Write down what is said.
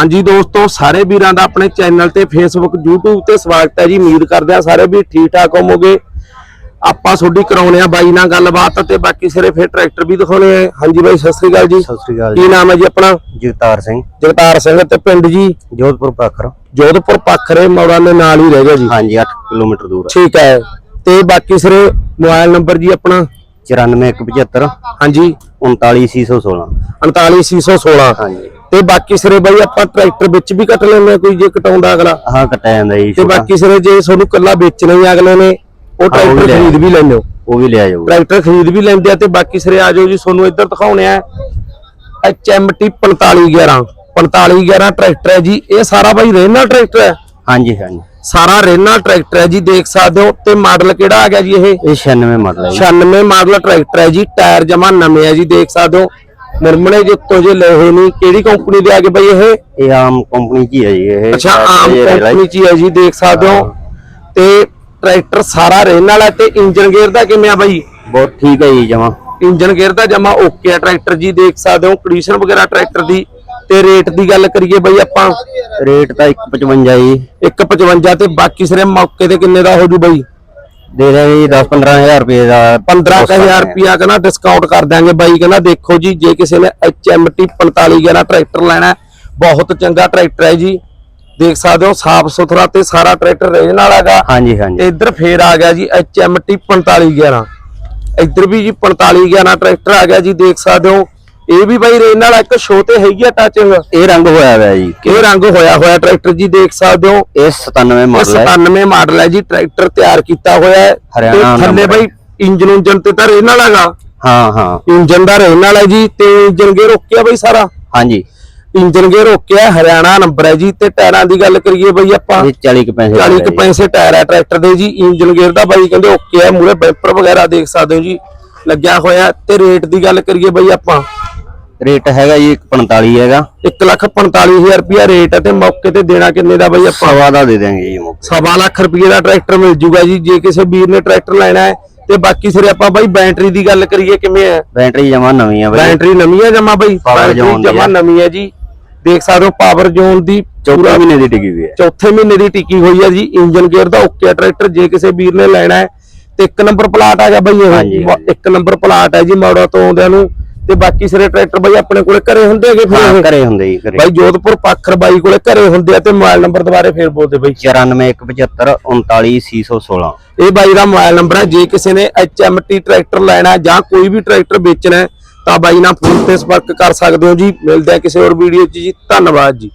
ਹਾਂਜੀ ਦੋਸਤੋ ਸਾਰੇ ਵੀਰਾਂ ਦਾ ਆਪਣੇ ਚੈਨਲ ਤੇ ਫੇਸਬੁੱਕ YouTube ਤੇ ਸਵਾਗਤ ਹੈ ਜੀ। ਉਮੀਦ ਕਰਦੇ ਆ ਸਾਰੇ ਵੀ ਠੀਕ ਠਾਕ ਹੋਵੋਗੇ। ਆਪਾਂ ਤੁਹਾਡੀ ਕਰਾਉਣੇ ਆ ਬਾਈ ਨਾਲ ਗੱਲਬਾਤ ਤੇ ਬਾਕੀ ਸਿਰੇ ਫਿਰ ਟਰੈਕਟਰ ਵੀ ਦਿਖਾਉਣੇ ਆ। ਹਾਂਜੀ ਬਾਈ ਸਤਿ ਸ੍ਰੀ ਅਕਾਲ ਜੀ। ਸਤਿ ਸ੍ਰੀ ਅਕਾਲ ਕੀ ਨਾਮ ਹੈ ਜੀ ਆਪਣਾ? ਜਗਤਾਰ ਸਿੰਘ। ਜਗਤਾਰ ਸਿੰਘ ਤੇ ਪਿੰਡ ਜੀ? ਜੋਧਪੁਰ ਪਾਖਰ। ਜੋਧਪੁਰ ਪਖਰੇ ਮੌੜਾ ਦੇ ਨਾਲ ਹੀ ਰਹਿ ਗਿਆ ਜੀ। ਹਾਂਜੀ 8 ਕਿਲੋਮੀਟਰ ਦੂਰ ਠੀਕ ਹੈ। ਤੇ ਬਾਕੀ ਸਿਰੇ ਮੋਬਾਈਲ ਨੰਬਰ ਜੀ ਆਪਣਾ? 94175 ਹਾਂਜੀ। 39616 39616 ਹਾਂਜੀ। ਤੇ ਬਾਕੀ ਸਿਰੇ ਬਾਈ ਆਪਾਂ ਟਰੈਕਟਰ ਵਿੱਚ ਵੀ ਕੱਟ ਲੈਂਦੇ ਆ ਕੋਈ ਜੇ ਕਟਾਉਂਦਾ ਅਗਲਾ। ਹਾਂ ਕੱਟਿਆ ਜਾਂਦਾ ਜੀ ਤੇ ਛੋਟਾ। ਬਾਕੀ ਸਿਰੇ ਜੇ ਤੁਹਾਨੂੰ ਕੱਲਾ ਵੇਚਣਾ ਹੀ ਅਗਲੇ ਨੇ ਉਹ ਟਰੈਕਟਰ ਲੈ ਖਰੀਦ ਵੀ ਲੈਂਦੇ ਹੋ। ਉਹ ਵੀ ਲਿਆ ਜਾਊਗਾ। ਟਰੈਕਟਰ ਖਰੀਦ ਵੀ ਲੈਂਦੇ ਆ ਤੇ ਬਾਕੀ ਸਿਰੇ ਆ ਜਾਓ ਜੀ ਤੁਹਾਨੂੰ ਇੱਧਰ ਦਿਖਾਉਣੇ ਆ। HMT 4511 4511 ਟਰੈਕਟਰ ਹੈ ਜੀ। ਇਹ ਸਾਰਾ ਬਾਈ ਰੇਨਾ ਟਰੈਕਟਰ ਹੈ? ਹਾਂਜੀ ਹਾਂਜੀ। ਸਾਰਾ ਰੇਨਾ ਟਰੈਕਟਰ ਹੈ ਜੀ ਦੇਖ ਸਕਦੇ ਹੋ। ਤੇ ਮਾਡਲ ਕਿਹੜਾ ਆ ਗਿਆ ਜੀ ਇਹ? ਇਹ 96 ਮਾਡਲ ਹੈ ਜੀ। 96 ਮਾਡਲ ਟਰੈਕਟਰ ਹੈ ਜੀ। ਟਾਇਰ ਜਮਾ ਨਵੇਂ ਹੈ ਜੀ ਦੇਖ ਸਕਦੇ ਹੋ। ਨਿਰਮਲੇ ਜੇ ਤੋਜੇ ਲਏ ਹੋਏ ਨਹੀਂ ਕਿਹੜੀ ਕੰਪਨੀ ਦੇ ਆ ਬਾਈ ਇਹ? ਇਹ ਆਮ ਕੰਪਨੀ ਕੀ ਹੈ ਜੀ ਇਹ। ਅੱਛਾ ਆਮ। ਕੰਪਨੀ ਚ ਹੀ ਜੀ ਦੇਖ ਸਕਦੇ ਹੋ। ਤੇ ਟਰੈਕਟਰ ਸਾਰਾ ਰੇਨ ਵਾਲਾ ਤੇ ਇੰਜਨ ਗੇਅਰ ਦਾ ਕਿਵੇਂ ਆ ਬਾਈ? ਬਹੁਤ ਠੀਕ ਹੈ ਜੀ ਜਮਾ। ਇੰਜਨ ਗੇਅਰ ਦਾ ਜਮਾ ਓਕੇ ਆ ਟਰੈਕਟਰ ਜੀ ਦੇਖ ਸਕਦੇ ਹੋ ਕੰਡੀਸ਼ਨ ਵਗੈਰਾ ਟਰੈਕਟਰ ਦੀ। ਤੇ ਰੇਟ ਦੀ ਗੱਲ ਕਰੀਏ ਬਾਈ ਆਪਾਂ। ਰੇਟ ਤਾਂ 155 ਜੀ। 155 ਤੇ ਬਾਕੀ ਸਿਰੇ ਮੌਕੇ ਤੇ ਕਿੰਨੇ ਦਾ ਹੋ ਜੂ ਬਾਈ? ਦੇ ਦਾਂਗੇ ਜੀ 10 15000 ਰੁਪਏ ਦਾ 15000 ਰੁਪਿਆ ਕਹਿੰਦਾ ਡਿਸਕਾਊਂਟ ਕਰ ਦਿਆਂਗੇ ਬਾਈ ਕਹਿੰਦਾ ਦੇਖੋ ਜੀ ਜੇ ਕਿਸੇ ਨੇ HMT 4511 ਟਰੈਕਟਰ ਲੈਣਾ ਬਹੁਤ ਚੰਗਾ ਟਰੈਕਟਰ ਹੈ ਜੀ। ਦੇਖ ਸਕਦੇ ਹੋ ਸਾਫ਼ ਸੁਥਰਾ ਤੇ ਸਾਰਾ ਟਰੈਕਟਰ ਰੇਂਜ ਨਾਲ ਹੈਗਾ। ਹਾਂਜੀ ਹਾਂਜੀ। ਇੱਧਰ ਫੇਰ ਆ ਗਿਆ ਜੀ HMT 4511 ਇੱਧਰ ਵੀ ਜੀ 4511 ਟਰੈਕਟਰ ਆ ਗਿਆ ਜੀ ਦੇਖ ਸਕਦੇ ਹੋ। ਇਹ ਵੀ ਬਾਈ ਰੇਨ ਨਾਲ ਇੱਕ ਸ਼ੋ ਤੇ ਹੈਗੀ ਆ ਟੱਚ ਇਹ ਰੰਗ ਹੋਇਆ ਹੋਇਆ ਜੀ। ਇਹ ਰੰਗ ਹੋਇਆ ਹੋਇਆ ਟਰੈਕਟਰ ਜੀ ਦੇਖ ਸਕਦੇ ਹੋ। ਇਹ 97 ਇਹ ਮਾਡਲ ਹੈ 97 ਮਾਡਲ ਹੈ ਜੀ ਟਰੈਕਟਰ ਤਿਆਰ ਕੀਤਾ ਹੋਇਆ ਹੈ। ਹਰਿਆਣਾ ਥੱਲੇ ਬਾਈ ਇੰਜਨ ਉਂਜਨ ਤੇ ਤਾਂ ਰੇਨ ਨਾਲ ਹੈਗਾ ਹਾਂ ਹਾਂ। ਇੰਜਨ ਦਾ ਰੇਨ ਨਾਲ ਹੈ ਜੀ ਤੇ ਇੰਜਨ ਗੇਅਰ ਓਕੇ ਆ ਬਾਈ ਸਾਰਾ। ਹਾਂਜੀ। ਇੰਜਨ ਗੇਅਰ ਓਕੇ ਆ ਹਰਿਆਣਾ ਨੰਬਰ ਹੈ ਜੀ ਤੇ ਟਾਇਰਾਂ ਦੀ ਗੱਲ ਕਰੀਏ ਬਾਈ ਆਪਾਂ। ਇਹ 40 ਕੁ ਪੈਸੇ 40 ਕੁ ਪੈਸੇ ਟਾਇਰ ਹੈ ਟਰੈਕਟਰ ਦੇ ਜੀ ਇੰਜਨ ਗੇਅਰ ਦਾ ਬਾਈ ਕਹਿੰਦੇ ਓਕੇ ਹੈ ਮੂਰੇ ਬੈਂਪਰ ਵਗੈਰਾ ਦੇਖ ਸਕਦੇ ਹੋ ਜੀ। ਲੱਗਿਆ ਹੋਇਆ ਤੇ ਰੇਟ ਦੀ ਗੱਲ ਕਰੀਏ ਬਾਈ ਆਪਾਂ। ਰੇਟ ਹੈਗਾ ਜੀ 45 ਹੈਗਾ। 145000 ਰੁਪਿਆ ਰੇਟ ਹੈ ਤੇ ਮੌਕੇ ਤੇ ਦੇਣਾ ਕਿੰਨੇ ਦਾ ਬਾਈ ਆਪਾਂ? ਸਵਾ ਦਾ ਦੇ ਦਾਂਗੇ ਜੀ ਮੁੱਕ ਸਵਾ ਲੱਖ ਰੁਪਏ ਦਾ ਟਰੈਕਟਰ ਮਿਲ ਜੂਗਾ ਜੀ ਜੇ ਕਿਸੇ ਵੀਰ ਨੇ ਟਰੈਕਟਰ ਲੈਣਾ ਹੈ ਤੇ ਬਾਕੀ ਸਿਰੇ ਆਪਾਂ ਬਾਈ ਬੈਟਰੀ ਦੀ ਗੱਲ ਕਰੀਏ ਕਿਵੇਂ ਹੈ? ਬੈਟਰੀ ਜਮਾ ਨਵੀਂ ਆ ਬਈ। ਬੈਟਰੀ ਨਵੀਂ ਹੈ ਜਮਾ ਬਾਈ? ਬੈਟਰੀ ਜਮਾ। ਨਵੀਂ ਹੈ ਜੀ। ਦੇਖ ਸਕਦੇ ਹੋ ਪਾਵਰ ਜ਼ੋਨ ਦੀ ਚੌਥਾ ਮਹੀਨੇ ਦੀ ਟਿਕੀ ਵੀ ਹੈ। ਚੌਥੇ ਮਹੀਨੇ ਦੀ ਟਿੱਕੀ ਹੋਈ ਹੈ ਜੀ। ਇੰਜਨ ਗੇਅਰ ਦਾ ਓਕੇ ਟਰੈਕਟਰ ਜੇ ਕਿਸੇ ਵੀਰ ਨੇ ਲੈਣਾ ਹੈ ਤੇ ਇੱਕ ਨੰਬਰ ਪਲਾਟ ਆ ਗਿਆ ਬਾਈ ਇਹ। ਇੱਕ ਨੰਬਰ ਪਲਾਟ ਹੈ ਜੀ ਮੌੜਾ ਤੋਂ ਆਉਂਦਿਆਂ ਨੂੰ। ਤੇ ਬਾਕੀ ਸਿਰੇ ਟਰੈਕਟਰ ਬਾਈ ਆਪਣੇ ਕੋਲੇ ਘਰੇ ਹੁੰਦੇ ਹੈਗੇ ਫਿਰ ਹਾਂ ਇਹ? ਘਰੇ ਹੁੰਦੇ ਜੀ ਘਰੇ। ਬਾਈ ਜੋਧਪੁਰ ਪਾਖਰ ਬਾਈ ਕੋਲੇ ਘਰੇ ਹੁੰਦੇ ਆ ਤੇ ਮੋਬਾਈਲ ਨੰਬਰ ਦੁਬਾਰੇ ਫੇਰ ਬੋਲਦੇ ਬਾਈ। 94175 39616 ਇਹ ਬਾਈ ਦਾ ਮੋਬਾਈਲ ਨੰਬਰ ਹੈ ਜੇ ਕਿਸੇ ਨੇ HMT ਟਰੈਕਟਰ ਲੈਣਾ ਹੈ ਜਾਂ ਕੋਈ ਵੀ ਟਰੈਕਟਰ ਵੇਚਣਾ ਹੈ ਤਾਂ ਬਾਈ ਨਾਲ ਫੋਨ ਤੇ ਸੰਪਰਕ ਕਰ ਸਕਦੇ ਹੋ ਜੀ। ਮਿਲਦੇ ਆ ਕਿਸੇ ਹੋਰ ਵੀਡੀਓ 'ਚ ਜੀ। ਧੰਨਵਾਦ ਜੀ।